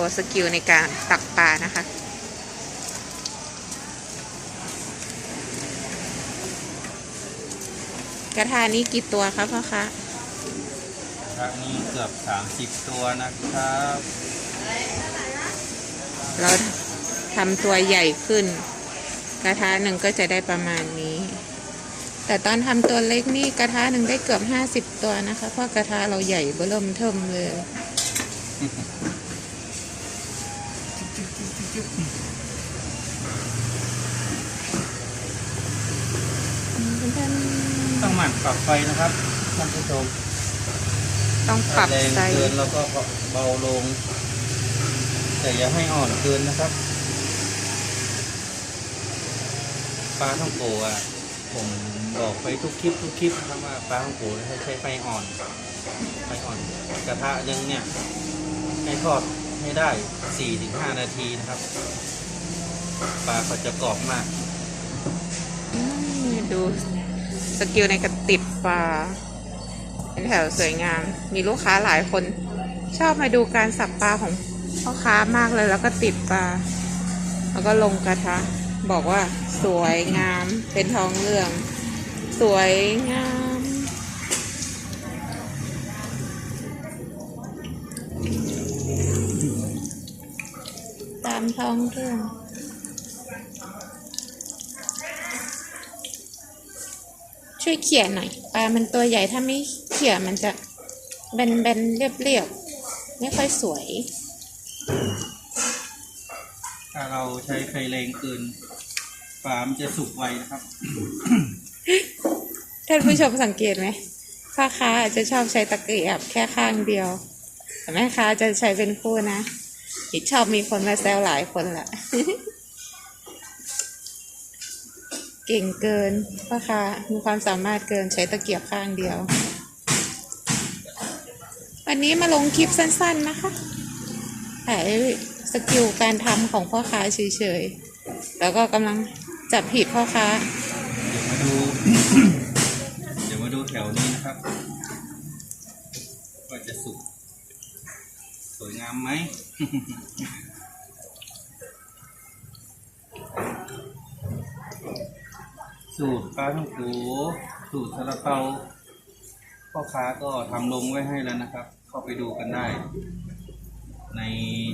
ว์สกิลในการตักปลานะคะ กระทานี้กี่ตัวครับพ่อคะครั้งนี้เกือบ 30 ตัวนะครับ เราทำตัวใหญ่ขึ้น กระทะหนึ่งก็จะได้ประมาณนี้ แต่ตอนทำตัวเล็กนี่กระทะหนึ่งได้เกือบห้าสิบตัวนะคะ เพราะกระทะเราใหญ่เบิ่มเทิมเลย ต้องหมั่นปรับไฟนะครับท่านผู้ชมต้องปรับแรงไซเกินส์แล้วก็เบาลง แต่อย่าให้อ่อนเกินนะครับปลาท่องโกอะผมบอกไปทุกคลิปทุกคลิปนะครับว่าปลาท่องโกให้ใช้ไฟอ่อนไฟอ่อนกระทะหนึงเนี่ยให้ทอดให้ได้ 4-5 นาทีนะครับ ปลาเขาจะกรอบมากอืมดู สกิลในการติดปลาเป็นแถวสวยงาม มีลูกค้าหลายคน ชอบมาดูการสับปลาของพ่อค้ามากเลยแล้วก็ติดปลา แล้วก็ลงกระทะ บอกว่าสวยงามเป็นทองเหลือง สวยงาม ตามทองเรื่อง ช่วยเขี่ยหน่อยปลามันตัวใหญ่ถ้าไม่เขี่ยมันจะเบนเบนๆเรียบเรียบๆไม่ค่อยสวย ถ้าเราใช้ไฟแรงเกินปลามันจะสุกไวนะครับท่านผู้ชมสังเกตไหมพ่อค้าอาจจะชอบใช้ตะเกียบแค่ข้างเดียว แต่แม่ค้าจะใช้เป็นคู่นะอีกชอบมีคนมาแซวหลายคนแหละ เก่งเกินพ่อค้ามีความสามารถเกินใช้ตะเกียบข้างเดียว วันนี้มาลงคลิปสั้น ๆนะคะถ่ายสกิลการทำของพ่อค้าเฉยๆ แล้วก็กำลังจับผิดพ่อค้าเดี๋ยวมาดู เดี๋ยวมาดูแถวนี้นะครับว่าจะสุก สวยงามไหม สูตรปลาท่องโกสูตรซาลาเปาพ่อค้าก็ทำลงไว้ให้แล้วนะครับ เข้าไปดูกันได้ ใน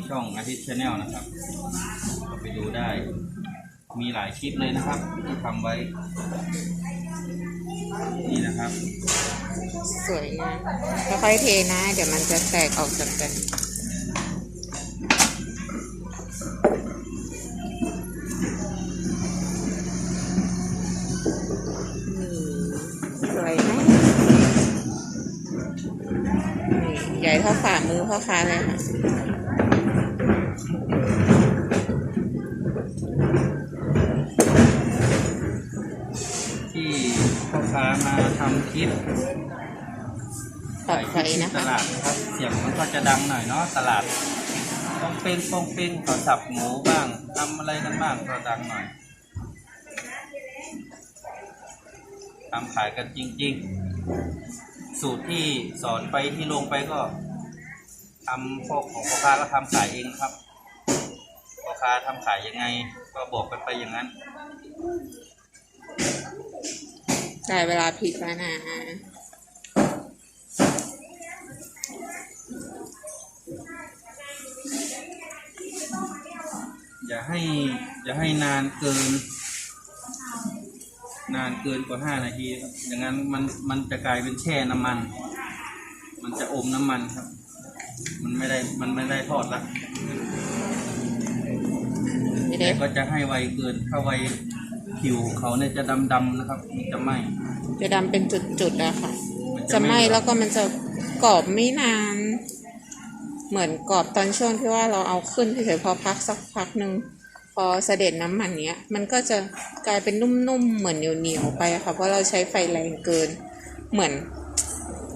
ช่องอาทิตย์ชาแนลนะครับเข้าไปดูได้ มีหลายคลิปเลยนะครับที่ทำไว้ นี่นะครับ สวยงามค่อยๆเทนะ เดี๋ยวมันจะแตกออกจากกัน ญ่เท่าฝ่ามือพ่อค้าเลยค่ะ ที่พ่อค้ามาทำคลิปปรับไฟที่นะตคะลาดนะครับ เสียงมันก็จะดังหน่อยเนาะตลาด ต้องเป็นต้องเป็นขอสับหมูบ้างทำอะไรกันบ้างก็ดังหน่อยทำขายกันจริงๆ สูตรที่สอนไปที่ลงไปก็ทำพวกของพ่อค้าก็ทำขายเองครับพ่อค้าทำขายยังไง ก็บอกกันไปอย่างนั้นได้เวลาผิดแล้วนะอย่าให้อย่าให้นานเกิน นานเกินกว่าห้านาทีครับอย่างนั้นมันมันจะกลายเป็นแช่น้ำมัน มันจะอมน้ำมันครับ มันไม่ได้มันไม่ได้ทอดละไม่ได้แต่ก็จะให้ไวเกินถ้าไวผิวของเขาเนี่ยจะดำๆนะครับมันจะไหมจะดำเป็นจุดๆอะค่ะมันจะไหม้เหลืองแล้วก็มันจะกรอบไม่นาน เหมือนกรอบตอนช่วงที่ว่าเราเอาขึ้นเฉยๆพอพักสักพักหนึ่งพ อเสด็จน้ำมันเนี้ย มันก็จะกลายเป็นนุ่มๆ เหมือนเหนียวๆไปค่ะ เพราะเราใช้ไฟแรงเกิน เหมือน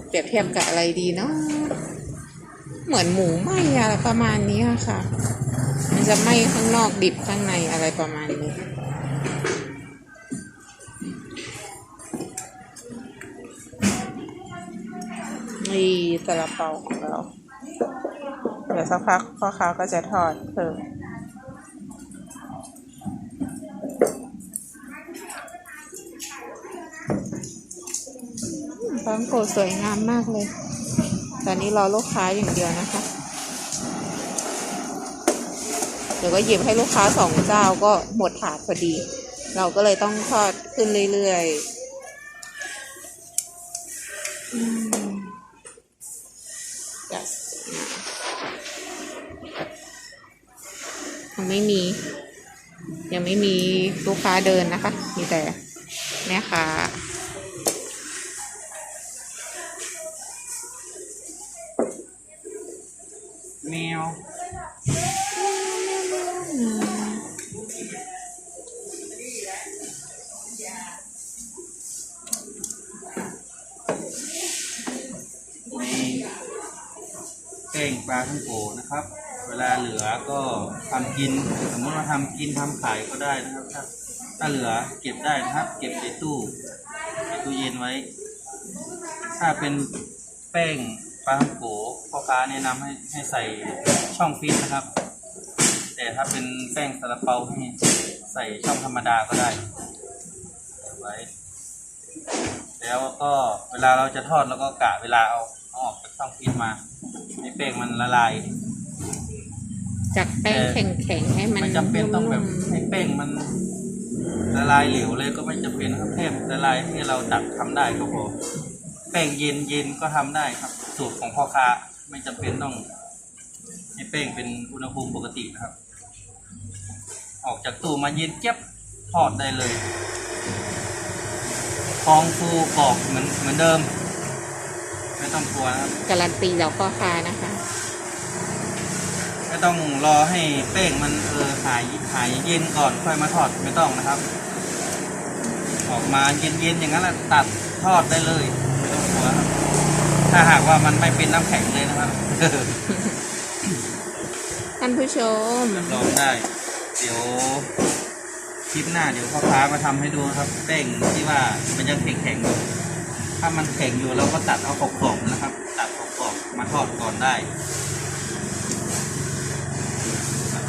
เปรียบเทียบกับอะไรดีเนาะ เหมือนหมูไหมอะไรประมาณนี้ค่ะ มันจะไหมข้างนอกดิบข้างในอะไรประมาณนี้นี่ซาลาเปาของเรา เดี๋ยวสักพักพ่อค้าก็จะทอดเพิ่ม ปลางโกสวยงามมากเลย ตอนนี้รอลูกค้าอย่างเดียวนะคะ เดี๋ยวก็หยิบให้ลูกค้าสองเจ้าก็หมดถาดพอดี เราก็เลยต้องทอดขึ้นเรื่อยๆ yes ยังไม่มี ยังไม่มีลูกค้าเดินนะคะ มีแต่แม่ค้า แมวแป้งปลาท่องโกนะครับ เวลาเหลือก็ทำกิน สมมติว่าทำกินทำขายก็ได้นะครับถ้าถ้าเหลือเก็บได้นะครับ เก็บในตู้ในตู้เย็นไว้ ถ้าเป็นแป้ง ปลาท่องโกพ่อค้าแนะนำให้ให้ใส่ช่องฟิตนะครับ แต่ถ้าเป็นแป้งซาลาเปาให้ใส่ช่องธรรมดาก็ได้ใส่ไว้ แล้วก็เวลาเราจะทอดเราก็กะเวลาเอาเอาออกจากช่องฟิตมาให้แป้งมันละลาย จากแป้งแข็งๆให้มันไม่จำเป็นต้องแบบนุ่มให้แป้งมันละลายเหลวเลยก็ไม่จำเป็นครับแค่ละลายให้เราตักทำได้ก็พอแป้งเย็นเย็นก็ทำได้ครับ สูตรของพ่อค้าไม่จำเป็นต้องให้แป้งเป็นอุณหภูมิปกตินะครับ ออกจากตู้มาเย็นเจี๊ยบทอดได้เลยฟองฟูกรอบเหมือนเหมือนเดิม ไม่ต้องกลัวนะครับๆการันตีแล้วพ่อค้านะคะ ไม่ต้องรอให้แป้งมันเออหายหายเย็นก่อนค่อยมาทอดไม่ต้องนะครับ ออกมาเย็นๆอย่างนั้นแหละตัดทอดได้เลย ไม่ต้องกลัวครับ ถ้าหากว่ามันไม่เป็นน้ำแข็งเลยนะครับท่านผู้ชมรับรองได้ เดี๋ยวคลิปหน้าเดี๋ยวพ่อค้ามาทำให้ดูนะครับแป้งที่ว่ามันยังแข็งๆอยู่ถ้ามันแข็งอยู่เราก็ตัดเอาขอบๆนะครับ ตัดขอบๆมาทอดก่อนได้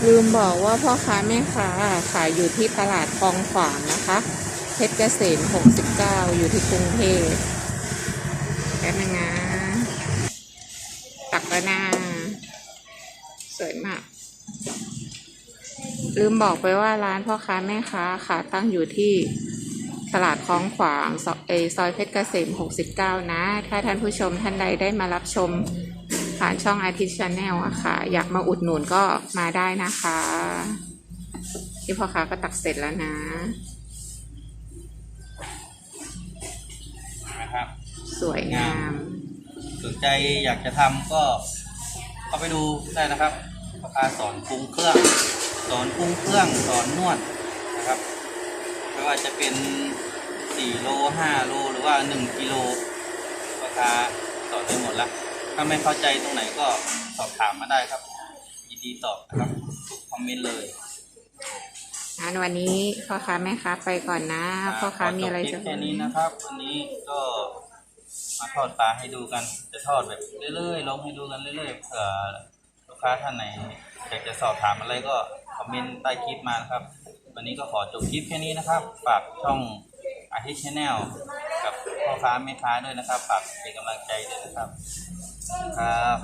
ลืมบอกว่าพ่อค้าแม่ค้าขายอยู่ที่ตลาดคลองขวางนะคะเพชรเกษม69 อยู่ที่กรุงเทพแป๊บนึงนะ ตักแล้วนะสวยมาก ลืมบอกไปว่าร้านพ่อค้าแม่ค้าค่ะตั้งอยู่ที่ตลาดคลองขวางซอยเออซอยเพชรเกษม 69 นะ ถ้าท่านผู้ชมท่านใดได้มารับชมผ่านช่องอาทิตย์ชาแนลอะค่ะ อยากมาอุดหนุนก็มาได้นะคะ ที่พ่อค้าก็ตักเสร็จแล้วนะนะครับสวยงาม สนใจอยากจะทำก็เข้าไปดูได้นะครับพ่อค้าสอนปรุงเครื่อง สอนปรุงเครื่องสอนนวดนะครับไม่ว่าจะเป็น 4 โล 5 โล หรือว่า 1 กิโลพ่อค้าสอนได้หมดละถ้าไม่เข้าใจตรงไหนก็สอบถามมาได้ครับยินดีตอบนะครับทุกคอมเมนต์เลยงั้นวันนี้พ่อค้าแม่ค้าไปก่อนนะพ่อค้ามีอะไรขจจะบคลิปแค่นี้นะครับ วันนี้ก็ มาทอดปลาให้ดูกัน จะทอดแบบเรื่อยๆลงให้ดูกันเรื่อยๆเผื่อลูกค้าท่านไหนอยากจะสอบถามอะไรก็คอมเมนต์ใต้คลิปมานะครับ วันนี้ก็ขอจบคลิปแค่นี้นะครับ ฝากช่องอาทิตย์ชาแนลกับพ่อค้าแม่ค้าด้วยนะครับ ฝากเป็นกำลังใจด้วยนะครับครับ